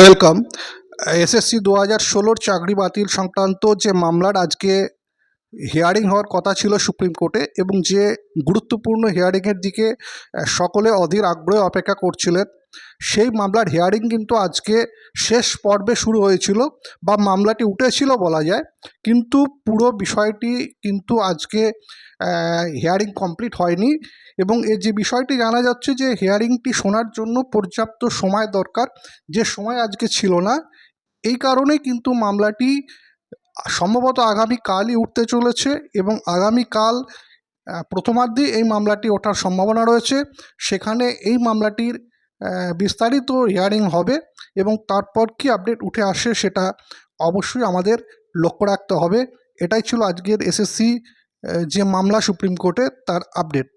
Welcome SSC দু হাজার ষোলোর চাকরি বাতিল সংক্রান্ত যে মামলার আজকে হিয়ারিং হওয়ার কথা ছিল সুপ্রিম কোর্টে এবং যে গুরুত্বপূর্ণ হিয়ারিংয়ের দিকে সকলে অধীর আগ্রহে অপেক্ষা করছিলেন, সেই মামলার হিয়ারিং কিন্তু আজকে শেষ পর্বে শুরু হয়েছিল বা মামলাটি উঠেছিল বলা যায়, কিন্তু পুরো বিষয়টি কিন্তু আজকে হিয়ারিং কমপ্লিট হয়নি এবং এর যে বিষয়টি জানা যাচ্ছে যে হিয়ারিংটি শোনার জন্য পর্যাপ্ত সময় দরকার, যে সময় আজকে ছিল না, এই কারণে কিন্তু মামলাটি সম্ভবত আগামীকালই উঠতে চলেছে এবং আগামীকাল প্রথমার্ধে এই মামলাটি ওঠার সম্ভাবনা রয়েছে। সেখানে এই মামলাটির বিস্তারিত হিয়ারিং হবে এবং তারপর কি আপডেট উঠে আসে সেটা অবশ্যই আমাদের লক্ষ্য রাখতে হবে। এটাই ছিল আজকের এসএসসি যে মামলা সুপ্রিম কোর্টে তার আপডেট